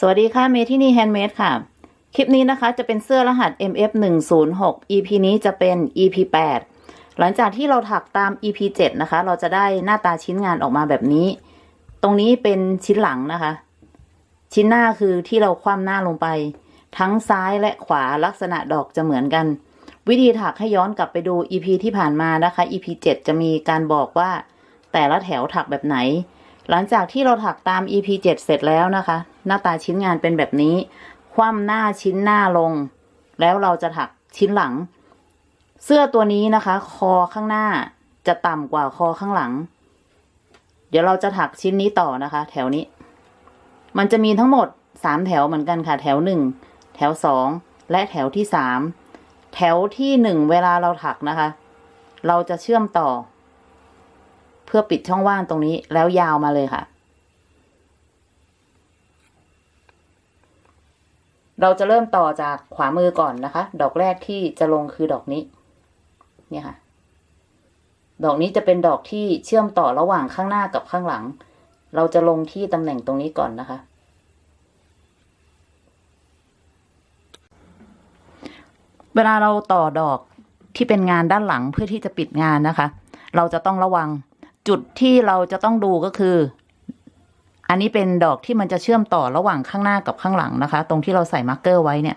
สวัสดีค่ะ เมที่นี่แฮนด์เมดค่ะ คลิปนี้นะคะจะเป็นเสื้อรหัส MF 1 0 6 EP นี้จะเป็น EP 8 หลังจากที่เราถักตาม EP 7 นะคะ เราจะได้หน้าตาชิ้นงานออกมาแบบนี้ ตรงนี้เป็นชิ้นหลังนะคะ ชิ้นหน้าคือที่เราคว่ำหน้าลงไป ทั้งซ้ายและขวาลักษณะดอกจะเหมือนกัน วิธีถักให้ย้อนกลับไปดู EP ที่ผ่านมานะคะ EP 7 จะมีการบอกว่า แต่ละแถวถักแบบไหน หลังจากที่เราถักตาม EP 7 เสร็จแล้วนะคะ หน้าตาชิ้นงานเป็นแบบนี้ คว่ำหน้าชิ้นหน้าลง แล้วเราจะถักชิ้นหลัง เสื้อตัวนี้นะคะ คอข้างหน้าจะต่ำกว่าคอข้างหลัง เดี๋ยวเราจะถักชิ้นนี้ต่อนะคะ แถวนี้ มันจะมีทั้งหมดสามแถวเหมือนกันค่ะ แถวหนึ่งแถวสองและแถวที่สามแถวที่หนึ่งเวลาเราถักนะคะ เราจะเชื่อมต่อ เพื่อปิดช่องว่างตรงนี้แล้วยาวมาเลยค่ะ เราจะเริ่มต่อจากขวามือก่อนนะคะ ดอกแรกที่จะลงคือดอกนี้ เนี่ยค่ะ ดอกนี้จะเป็นดอกที่เชื่อมต่อระหว่างข้างหน้ากับข้างหลัง เราจะลงที่ตำแหน่งตรงนี้ก่อนนะคะ เวลาเราต่อดอกที่เป็นงานด้านหลังเพื่อที่จะปิดงานนะคะ เราจะต้องระวังจุดที่เราจะต้องดูก็คือ อันนี้เป็นดอกที่มันจะเชื่อมต่อระหว่างข้างหน้ากับข้างหลังนะคะ ตรงที่เราใส่มาร์กเกอร์ไว้เนี่ย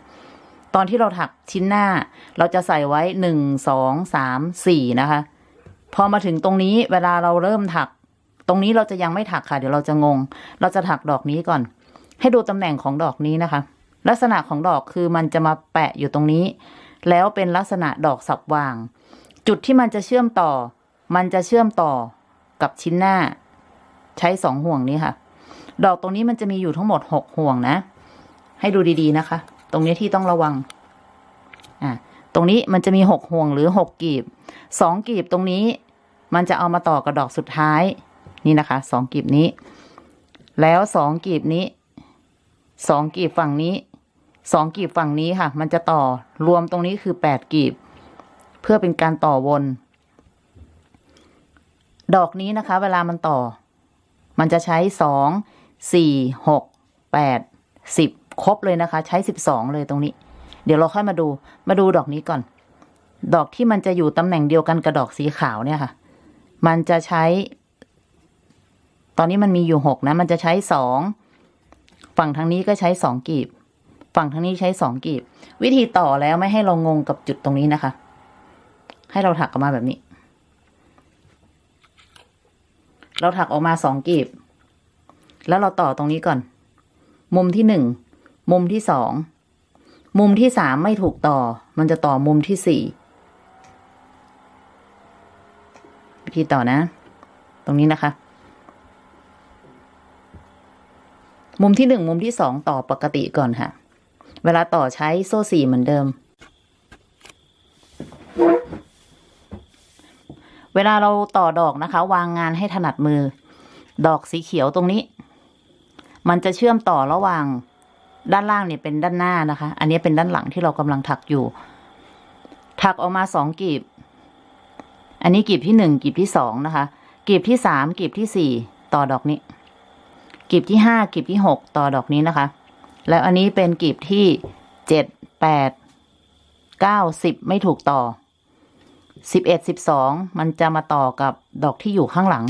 ตอนที่เราถักชิ้นหน้า เราจะใส่ไว้หนึ่งสองสามสี่นะคะ พอมาถึงตรงนี้เวลาเราเริ่มถัก ตรงนี้เราจะยังไม่ถักค่ะ เดี๋ยวเราจะงง เราจะถักดอกนี้ก่อน ให้ดูตำแหน่งของดอกนี้นะคะ ลักษณะของดอกคือมันจะมาแปะอยู่ตรงนี้ แล้วเป็นลักษณะดอกสับวาง จุดที่มันจะเชื่อมต่อ มันจะเชื่อมต่อกับชิ้นหน้า ใช้สองห่วงนี้ค่ะ ดอกตรงนี้มันจะมีอยู่ทั้งหมดหกห่วงนะ ให้ดูดีๆนะคะ ตรงนี้ที่ต้องระวัง อะตรงนี้มันจะมีหกห่วงหรือหกกีบสองกีบตรงนี้ มันจะเอามาต่อกับดอกสุดท้าย นี่นะคะสองกีบนี้ แล้วสองกีบนี้สองกีบฝั่งนี้สองกีบฝั่งนี้ค่ะ มันจะต่อรวมตรงนี้คือแปดกีบ เพื่อเป็นการต่อวน ดอกนี้นะคะ เวลามันต่อ มันจะใช้สอง สี่หกแปดสิบครบเลยนะคะ ใช้สิบสองเลยตรงนี้ เดี๋ยวเราค่อยมาดูมาดูดอกนี้ก่อน ดอกที่มันจะอยู่ตำแหน่งเดียวกันกับดอกสีขาวเนี่ยค่ะ มันจะใช้ ตอนนี้มันมีอยู่หกนะ มันจะใช้สองฝั่งทางนี้ก็ใช้สองกีบ ฝั่งทางนี้ใช้สองกีบ วิธีต่อแล้วไม่ให้เรางงกับจุดตรงนี้นะคะ ให้เราถักออกมาแบบนี้ เราถักออกมาสองกีบ แล้วเราต่อตรงนี้ก่อน มุมที่หนึ่งมุมที่สองมุมที่สามไม่ถูกต่อ มันจะต่อมุมที่สี่วิธีต่อนะ ตรงนี้นะคะ มุมที่หนึ่งมุมที่สองต่อปกติก่อนค่ะ เวลาต่อใช้โซ่สี่เหมือนเดิม เวลาเราต่อดอกนะคะ วางงานให้ถนัดมือ ดอกสีเขียวตรงนี้ มันจะเชื่อมต่อระหว่างด้านล่างเนี่ยเป็นด้านหน้านะคะ อันนี้เป็นด้านหลังที่เรากำลังถักอยู่ ถักออกมาสองกีบ อันนี้กีบที่หนึ่งกีบที่สองนะคะ กีบที่สามกีบที่สี่ต่อดอกนี้ กีบที่ห้ากีบที่หกต่อดอกนี้นะคะ แล้วอันนี้เป็นกีบที่เจ็ดแปดเก้าสิบไม่ถูกต่อสิบเอ็ดสิบสองมันจะมาต่อกับดอกที่อยู่ข้างหลัง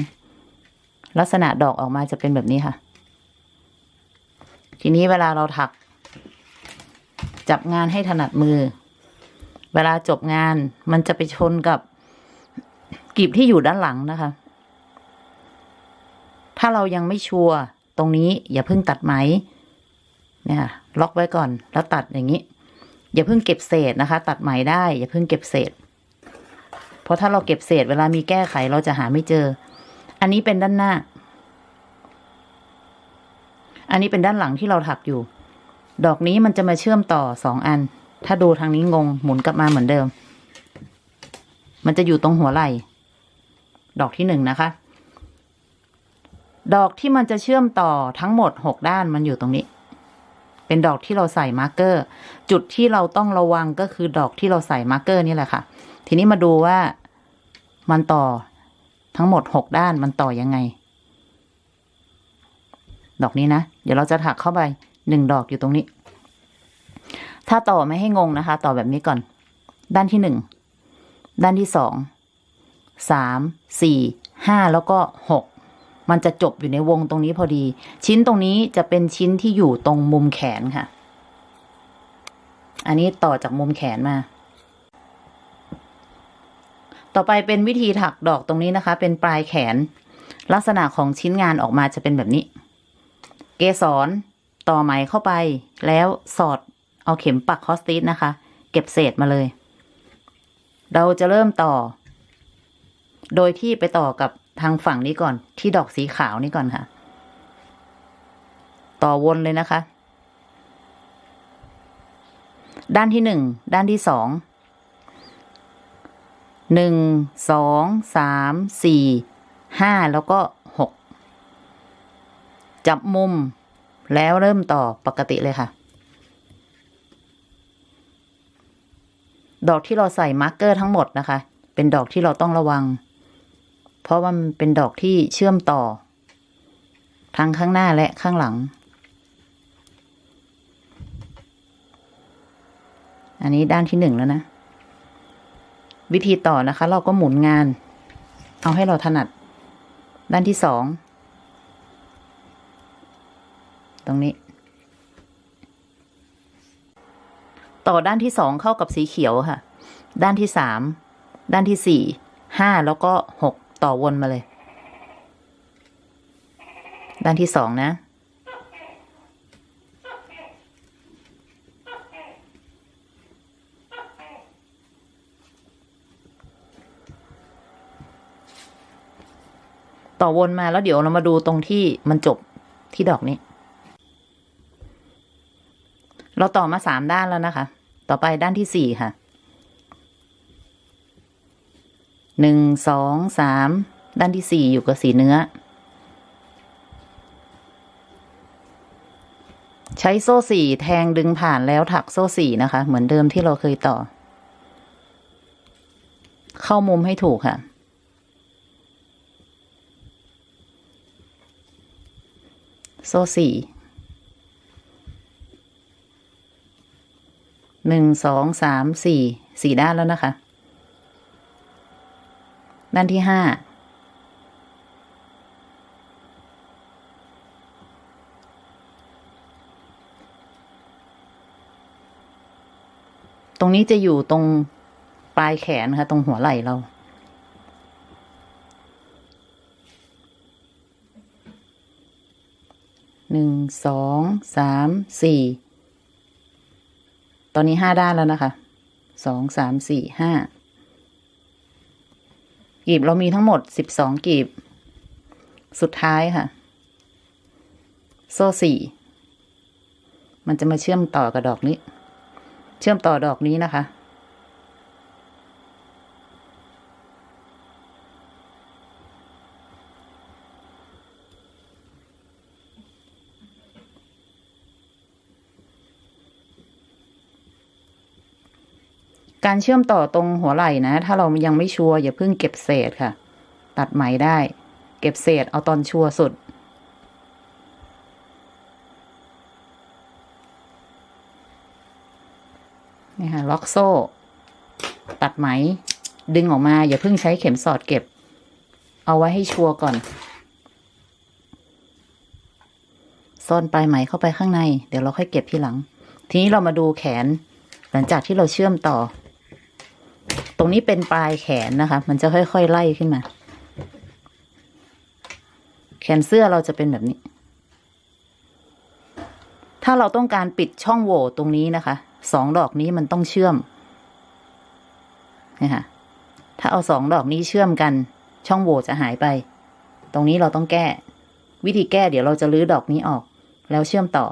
ลักษณะดอกออกมาจะเป็นแบบนี้ค่ะ ทีนี้เวลาเราถัก จับงานให้ถนัดมือ เวลาจบงานมันจะไปชนกับกลีบที่อยู่ด้านหลังนะคะ ถ้าเรายังไม่ชัวร์ตรงนี้อย่าเพิ่งตัดไหมเนี่ยค่ะล็อกไว้ก่อนแล้วตัดอย่างนี้ อย่าเพิ่งเก็บเศษนะคะ ตัดไหมได้ อย่าเพิ่งเก็บเศษ เพราะถ้าเราเก็บเศษเวลามีแก้ไขเราจะหาไม่เจอ อันนี้เป็นด้านหน้า อันนี้เป็นด้านหลังที่เราถักอยู่ ดอกนี้มันจะมาเชื่อมต่อสองอัน ถ้าดูทางนี้งงหมุนกลับมาเหมือนเดิม มันจะอยู่ตรงหัวไหล่ ดอกที่หนึ่งนะคะ ดอกที่มันจะเชื่อมต่อทั้งหมดหกด้านมันอยู่ตรงนี้ เป็นดอกที่เราใส่มาร์กเกอร์ จุดที่เราต้องระวังก็คือดอกที่เราใส่มาร์กเกอร์นี่แหละค่ะ ทีนี้มาดูว่ามันต่อทั้งหมดหกด้านมันต่อยังไง ดอกนี้นะ เดี๋ยวเราจะถักเข้าไปหนึ่งดอกอยู่ตรงนี้ ถ้าต่อไม่ให้งงนะคะ ต่อแบบนี้ก่อน ด้านที่หนึ่ง ด้านที่สอง สาม สี่ ห้าแล้วก็หก มันจะจบอยู่ในวงตรงนี้พอดี ชิ้นตรงนี้จะเป็นชิ้นที่อยู่ตรงมุมแขนค่ะ อันนี้ต่อจากมุมแขนมา ต่อไปเป็นวิธีถักดอกตรงนี้นะคะ เป็นปลายแขน ลักษณะของชิ้นงานออกมาจะเป็นแบบนี้ เกสรต่อไหมเข้าไป แล้วสอดเอาเข็มปักคอสติสนะคะ เก็บเศษมาเลย เราจะเริ่มต่อ โดยที่ไปต่อกับทางฝั่งนี้ก่อน ที่ดอกสีขาวนี่ก่อนค่ะ ต่อวนเลยนะคะ ด้านที่หนึ่งด้านที่สองหนึ่งสองสามสี่ห้าแล้วก็ จับมุม แล้วเริ่มต่อปกติเลยค่ะ ดอกที่เราใส่มาร์กเกอร์ทั้งหมดนะคะ เป็นดอกที่เราต้องระวัง เพราะว่ามันเป็นดอกที่เชื่อมต่อ ทั้งข้างหน้าและข้างหลัง อันนี้ด้านที่หนึ่งแล้วนะ วิธีต่อนะคะ เราก็หมุนงาน เอาให้เราถนัด ด้านที่สอง ตรงนี้ ต่อด้านที่สองเข้ากับสีเขียวค่ะ ด้านที่สามด้านที่สี่ห้าแล้วก็หกต่อวนมาเลย ด้านที่สองนะ ต่อวนมาแล้วเดี๋ยวเรามาดูตรงที่มันจบที่ดอกนี้ เราต่อมาสามด้านแล้วนะคะ ต่อไปด้านที่สี่ค่ะ หนึ่ง สอง สาม ด้านที่สี่อยู่กับสีเนื้อ ใช้โซ่สี่แทงดึงผ่านแล้วถักโซ่สี่นะคะ เหมือนเดิมที่เราเคยต่อ เข้ามุมให้ถูกค่ะโซ่สี่ หนึ่งสองสามสี่สี่ด้านแล้วนะคะ ด้านที่ห้าตรงนี้จะอยู่ตรงปลายแขนค่ะ ตรงหัวไหล่เรา หนึ่ง สอง สาม สี่ ตอนนี้ห้าด้านแล้วนะคะสองสามสี่ห้ากีบเรามีทั้งหมดสิบสองกีบ สุดท้ายค่ะ โซ่สี่มันจะมาเชื่อมต่อกับดอกนี้ เชื่อมต่อดอกนี้นะคะ การเชื่อมต่อตรงหัวไหล่นะ ถ้าเรายังไม่ชัวร์อย่าเพิ่งเก็บเศษค่ะ ตัดไหมได้ เก็บเศษเอาตอนชัวร์สุด นี่ค่ะล็อกโซ่ ตัดไหม ดึงออกมา อย่าเพิ่งใช้เข็มสอดเก็บ เอาไว้ให้ชัวร์ก่อน ซ่อนปลายไหมเข้าไปข้างใน เดี๋ยวเราค่อยเก็บทีหลัง ทีนี้เรามาดูแขนหลังจากที่เราเชื่อมต่อ ตรงนี้เป็นปลายแขนนะคะ มันจะค่อยๆไล่ขึ้นมา แขนเสื้อเราจะเป็นแบบนี้ ถ้าเราต้องการปิดช่องโหว่ตรงนี้นะคะ สองดอกนี้มันต้องเชื่อมนี่ค่ะถ้าเอาสองดอกนี้เชื่อมกัน ช่องโหว่จะหายไป ตรงนี้เราต้องแก้ วิธีแก้เดี๋ยวเราจะลื้อดอกนี้ออก แล้วเชื่อมต่อ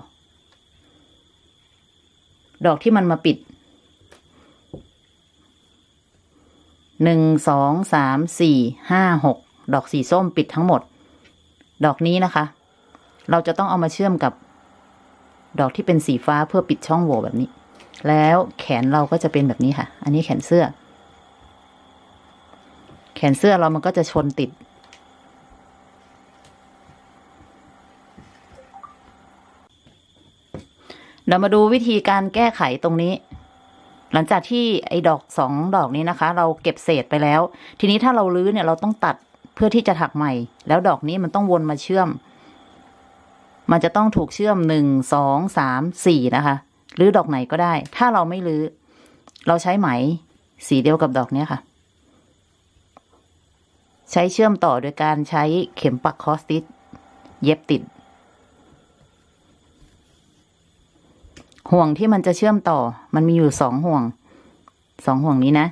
ดอกที่มันมาปิด หนึ่งสองสามสี่ห้าหกดอกสีส้มปิดทั้งหมด ดอกนี้นะคะ เราจะต้องเอามาเชื่อมกับ ดอกที่เป็นสีฟ้าเพื่อปิดช่องโหว่แบบนี้ แล้วแขนเราก็จะเป็นแบบนี้ค่ะ อันนี้แขนเสื้อ แขนเสื้อเรามันก็จะชนติด เรามาดูวิธีการแก้ไขตรงนี้ หลังจากที่ไอ้ดอกสองดอกนี้นะคะ เราเก็บเศษไปแล้ว ทีนี้ถ้าเราลื้อเนี่ยเราต้องตัดเพื่อที่จะถักใหม่ แล้วดอกนี้มันต้องวนมาเชื่อม มันจะต้องถูกเชื่อมหนึ่งสองสามสี่นะคะหรือดอกไหนก็ได้ ถ้าเราไม่ลื้อ เราใช้ไหม สีเดียวกับดอกเนี้ยค่ะ ใช้เชื่อมต่อโดยการใช้เข็มปักคอสติสเย็บติด ห่วงที่มันจะเชื่อมต่อ มันมีอยู่สองห่วง สองห่วงนี้นะ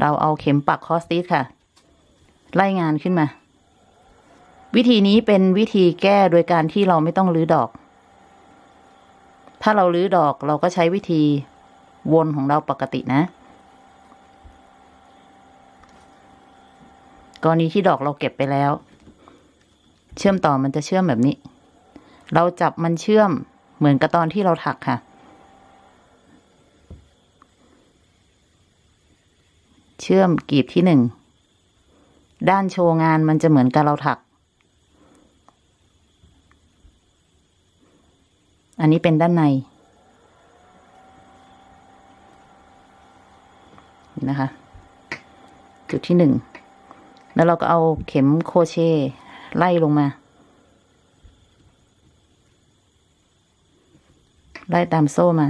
เราเอาเข็มปักคอสติสค่ะ ไล่งานขึ้นมา วิธีนี้เป็นวิธีแก้โดยการที่เราไม่ต้องรื้อดอก ถ้าเรารื้อดอกเราก็ใช้วิธีวนของเราปกตินะ กรณีที่ดอกเราเก็บไปแล้ว เชื่อมต่อมันจะเชื่อมแบบนี้ เราจับมันเชื่อมเหมือนกับตอนที่เราถักค่ะ เชื่อมกลีบที่หนึ่ง ด้านโชว์งานมันจะเหมือนกับเราถัก อันนี้เป็นด้านในนะคะ จุดที่หนึ่ง แล้วเราก็เอาเข็มโครเชต์ไล่ลงมา ไล่ตามโซ่มา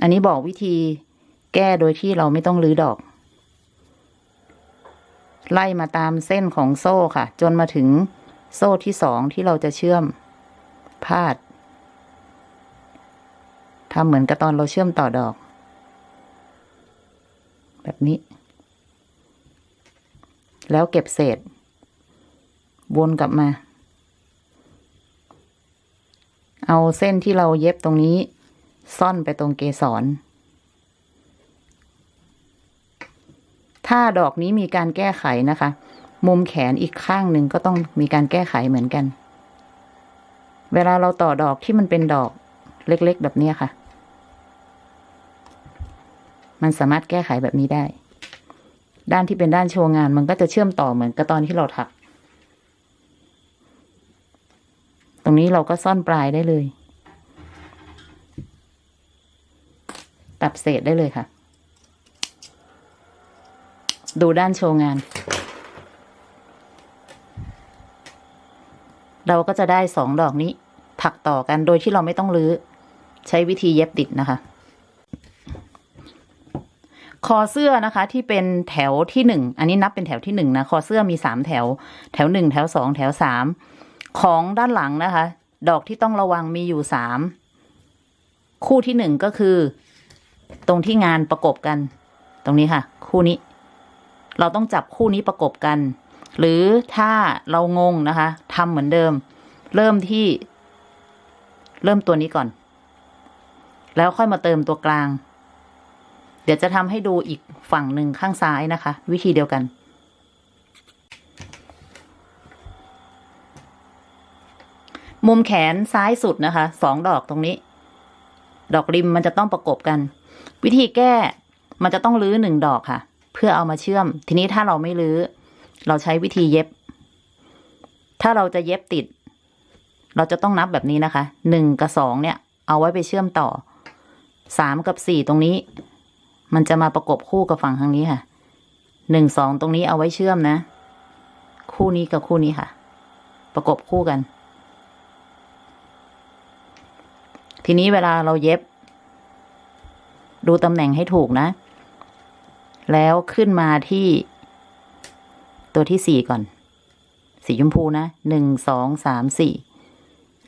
อันนี้บอกวิธีแก้โดยที่เราไม่ต้องรื้อดอก ไล่มาตามเส้นของโซ่ค่ะ จนมาถึงโซ่ที่สองที่เราจะเชื่อมพาดทำเหมือนกับตอนเราเชื่อมต่อดอก แบบนี้ แล้วเก็บเศษ วนกลับมา เอาเส้นที่เราเย็บตรงนี้ ซ่อนไปตรงเกสร ถ้าดอกนี้มีการแก้ไขนะคะ มุมแขนอีกข้างหนึ่งก็ต้องมีการแก้ไขเหมือนกัน เวลาเราต่อดอกที่มันเป็นดอกเล็กๆ แบบนี้ค่ะ มันสามารถแก้ไขแบบนี้ได้ ด้านที่เป็นด้านโชว์งานมันก็จะเชื่อมต่อเหมือนกับตอนที่เราถัก ตรงนี้เราก็ซ่อนปลายได้เลย ตัดเศษได้เลยค่ะ ดูด้านโชว์งาน เราก็จะได้สองดอกนี้ ถักต่อกันโดยที่เราไม่ต้องรื้อ ใช้วิธีเย็บติดนะคะ คอเสื้อนะคะที่เป็นแถวที่หนึ่ง อันนี้นับเป็นแถวที่หนึ่งนะ คอเสื้อมีสามแถว แถวหนึ่งแถวสองแถวสาม ของด้านหลังนะคะ ดอกที่ต้องระวังมีอยู่สามคู่ที่หนึ่งก็คือ ตรงที่งานประกบกัน ตรงนี้ค่ะ คู่นี้ เราต้องจับคู่นี้ประกบกัน หรือถ้าเรางงนะคะทำเหมือนเดิม เริ่มที่ เริ่มตัวนี้ก่อน แล้วค่อยมาเติมตัวกลาง เดี๋ยวจะทำให้ดูอีกฝั่งหนึ่งข้างซ้ายนะคะ วิธีเดียวกัน มุมแขนซ้ายสุดนะคะสองดอกตรงนี้ ดอกริมมันจะต้องประกบกัน วิธีแก้มันจะต้องรื้อหนึ่งดอกค่ะ เพื่อเอามาเชื่อม ทีนี้ถ้าเราไม่รื้อ เราใช้วิธีเย็บ ถ้าเราจะเย็บติด เราจะต้องนับแบบนี้นะคะหนึ่งกับสองเนี่ย เอาไว้ไปเชื่อมต่อสามกับสี่ตรงนี้ มันจะมาประกบคู่กับฝั่งทางนี้ค่ะหนึ่งสองตรงนี้เอาไว้เชื่อมนะ คู่นี้กับคู่นี้ค่ะ ประกบคู่กัน ทีนี้เวลาเราเย็บ ดูตำแหน่งให้ถูกนะ แล้วขึ้นมาที่ ตัวที่สี่ก่อน สีชมพูนะหนึ่งสองสามสี่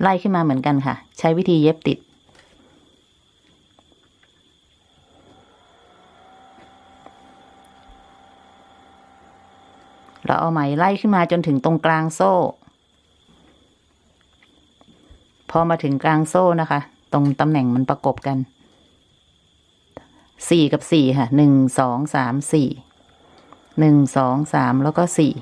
ไล่ขึ้นมาเหมือนกันค่ะ ใช้วิธีเย็บติด เราเอาไหมไล่ขึ้นมาจนถึงตรงกลางโซ่ พอมาถึงกลางโซ่นะคะ ตรงตำแหน่งมันประกบกันสี่กับสี่ค่ะหนึ่งสองสามสี่หนึ่งสองสามแล้วก็สี่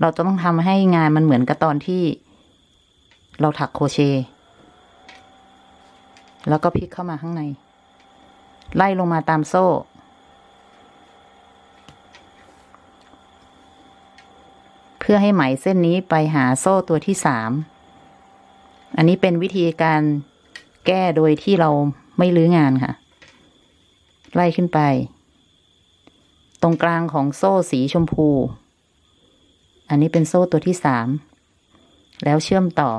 เราจะต้องทำให้งานมันเหมือนกับตอนที่ เราถักโครเชต์แล้วก็พลิกเข้ามาข้างใน ไล่ลงมาตามโซ่ เพื่อให้ไหมเส้นนี้ไปหาโซ่ตัวที่สาม อันนี้เป็นวิธีการแก้โดยที่เราไม่ลื้องานค่ะ ไล่ขึ้นไป ตรงกลางของโซ่สีชมพู อันนี้เป็นโซ่ตัวที่สาม แล้วเชื่อมต่อ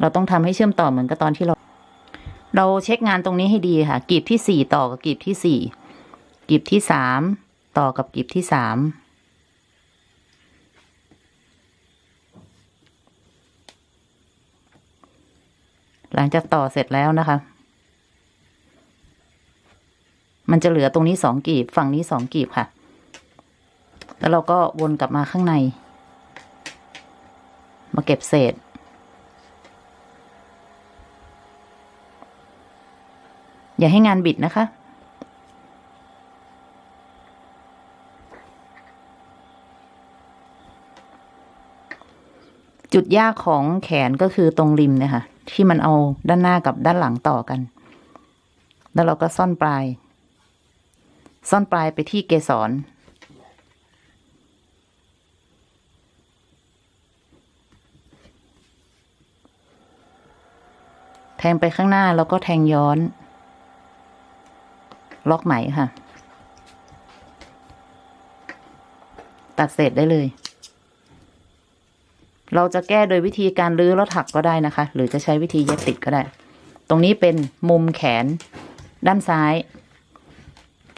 เราต้องทำให้เชื่อมต่อเหมือนกับตอนที่เรา เราเช็คงานตรงนี้ให้ดีค่ะกลีบที่สี่ต่อกับกลีบที่สี่กลีบที่สามต่อกับกลีบที่สามหลังจากต่อเสร็จแล้วนะคะ มันจะเหลือตรงนี้สองกลีบ ฝั่งนี้สองกลีบค่ะ แล้วเราก็วนกลับมาข้างใน มาเก็บเศษ อย่าให้งานบิดนะคะ จุดยากของแขนก็คือตรงริมเนี่ยค่ะ ที่มันเอาด้านหน้ากับด้านหลังต่อกัน แล้วเราก็ซ่อนปลาย ซ่อนปลายไปที่เกสรแทงไปข้างหน้าแล้วก็แทงย้อน ล็อกไหมค่ะ ตัดเสร็จได้เลย เราจะแก้โดยวิธีการรื้อแล้วถักก็ได้นะคะ หรือจะใช้วิธีเย็บติดก็ได้ ตรงนี้เป็นมุมแขนด้านซ้าย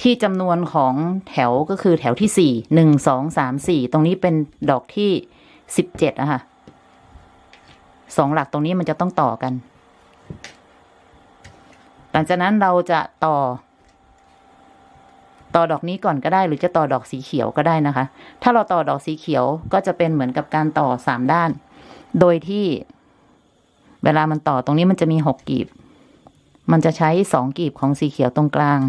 ที่จำนวนของแถวก็คือแถวที่สี่หนึ่งสองสามสี่ตรงนี้เป็นดอกที่สิบเจ็ดอะค่ะสองหลักตรงนี้มันจะต้องต่อกัน หลังจากนั้นเราจะต่อ ต่อดอกนี้ก่อนก็ได้ หรือจะต่อดอกสีเขียวก็ได้นะคะ ถ้าเราต่อดอกสีเขียวก็จะเป็นเหมือนกับการต่อสามด้าน โดยที่ เวลามันต่อตรงนี้มันจะมีหกกีบ มันจะใช้สองกีบของสีเขียวตรงกลาง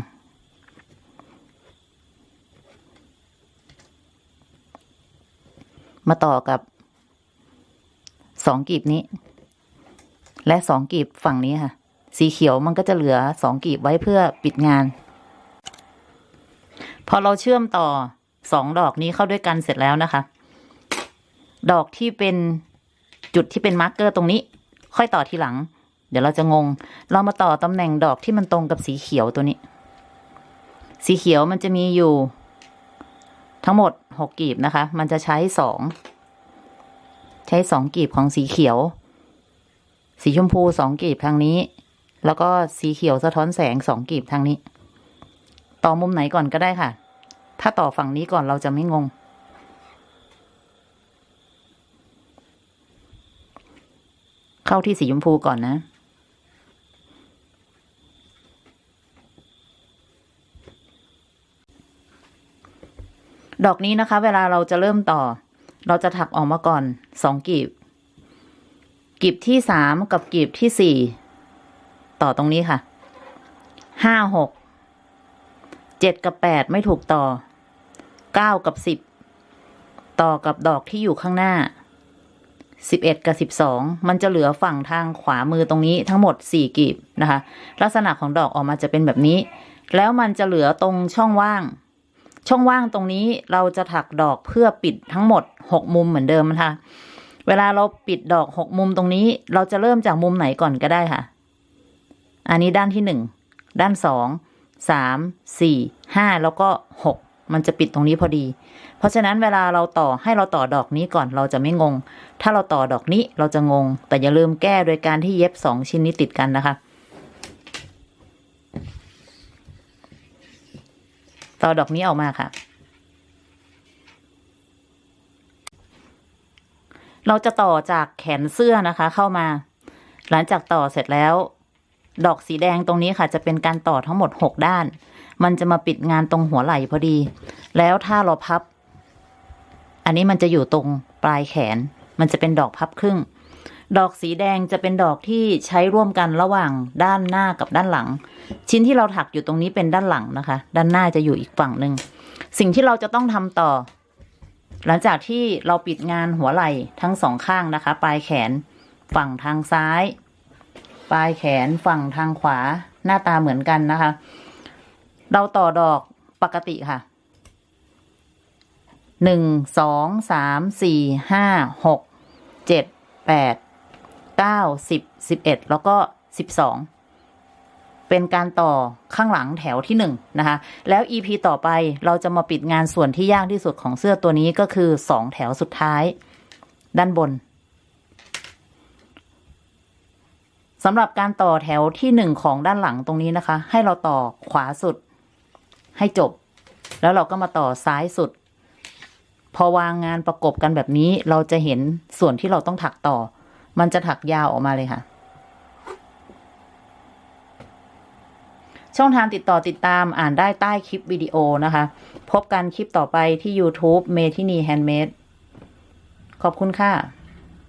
มาต่อกับสองกีบนี้ และสองกีบฝั่งนี้ค่ะ สีเขียวมันก็จะเหลือสองกีบไว้เพื่อปิดงาน พอเราเชื่อมต่อสองดอกนี้เข้าด้วยกันเสร็จแล้วนะคะ ดอกที่เป็นจุดที่เป็นมาร์กเกอร์ตรงนี้ ค่อยต่อทีหลัง เดี๋ยวเราจะงง เรามาต่อตำแหน่งดอกที่มันตรงกับสีเขียวตัวนี้ สีเขียวมันจะมีอยู่ ทั้งหมดหกกีบนะคะ มันจะใช้สองใช้สองกีบของสีเขียว สีชมพูสองกีบทางนี้ แล้วก็สีเขียวสะท้อนแสงสองกีบทางนี้ ต่อมุมไหนก่อนก็ได้ค่ะ ถ้าต่อฝั่งนี้ก่อนเราจะไม่งง เข้าที่สีชมพูก่อนนะดอกนี้นะคะ เวลาเราจะเริ่มต่อ เราจะถักออกมาก่อนสองกีบ กีบที่สามกับกีบที่สี่ต่อตรงนี้ค่ะห้าหก เจ็ดกับแปดไม่ถูกต่อเก้ากับสิบต่อกับดอกที่อยู่ข้างหน้าสิบเอ็ดกับสิบสองมันจะเหลือฝั่งทางขวามือตรงนี้ทั้งหมดสี่กีบนะคะ ลักษณะของดอกออกมาจะเป็นแบบนี้ แล้วมันจะเหลือตรงช่องว่าง ช่องว่างตรงนี้เราจะถักดอกเพื่อปิดทั้งหมดหกมุมเหมือนเดิมนะคะเวลาเราปิดดอกหกมุมตรงนี้ เราจะเริ่มจากมุมไหนก่อนก็ได้ค่ะ อันนี้ด้านที่หนึ่งด้านสอง สามสี่ห้าแล้วก็หกมันจะปิดตรงนี้พอดี เพราะฉะนั้นเวลาเราต่อให้เราต่อดอกนี้ก่อนเราจะไม่งง ถ้าเราต่อดอกนี้เราจะงง แต่อย่าลืมแก้โดยการที่เย็บสองชิ้นนี้ติดกันนะคะ ต่อดอกนี้ออกมาค่ะ เราจะต่อจากแขนเสื้อนะคะเข้ามา หลังจากต่อเสร็จแล้ว ดอกสีแดงตรงนี้ค่ะ จะเป็นการต่อทั้งหมดหกด้าน มันจะมาปิดงานตรงหัวไหล่พอดี แล้วถ้าเราพับ อันนี้มันจะอยู่ตรงปลายแขน มันจะเป็นดอกพับครึ่ง ดอกสีแดงจะเป็นดอกที่ใช้ร่วมกันระหว่างด้านหน้ากับด้านหลัง ชิ้นที่เราถักอยู่ตรงนี้เป็นด้านหลังนะคะ ด้านหน้าจะอยู่อีกฝั่งหนึ่ง สิ่งที่เราจะต้องทำต่อ หลังจากที่เราปิดงานหัวไหล่ทั้งสองข้างนะคะ ปลายแขนฝั่งทางซ้าย ปลายแขนฝั่งทางขวาหน้าตาเหมือนกันนะคะ เราต่อดอกปกติค่ะหนึ่งสองสามสี่ห้าหกเจ็ดแปดเก้าสิบสิบเอ็ดแล้วก็สิบสองเป็นการต่อข้างหลังแถวที่หนึ่งนะคะ แล้ว EP ต่อไปเราจะมาปิดงานส่วนที่ยากที่สุดของเสื้อตัวนี้ก็คือสองแถวสุดท้าย ด้านบน สำหรับการต่อแถวที่หนึ่งของด้านหลังตรงนี้นะคะ ให้เราต่อขวาสุด ให้จบ แล้วเราก็มาต่อซ้ายสุด พอวางงานประกบกันแบบนี้เราจะเห็นส่วนที่เราต้องถักต่อ มันจะถักยาวออกมาเลยค่ะ ช่องทางติดต่อติดตามอ่านได้ใต้คลิปวิดีโอนะคะ พบกันคลิปต่อไปที่ YouTube เมทินีแฮนด์เมดขอบคุณค่ะ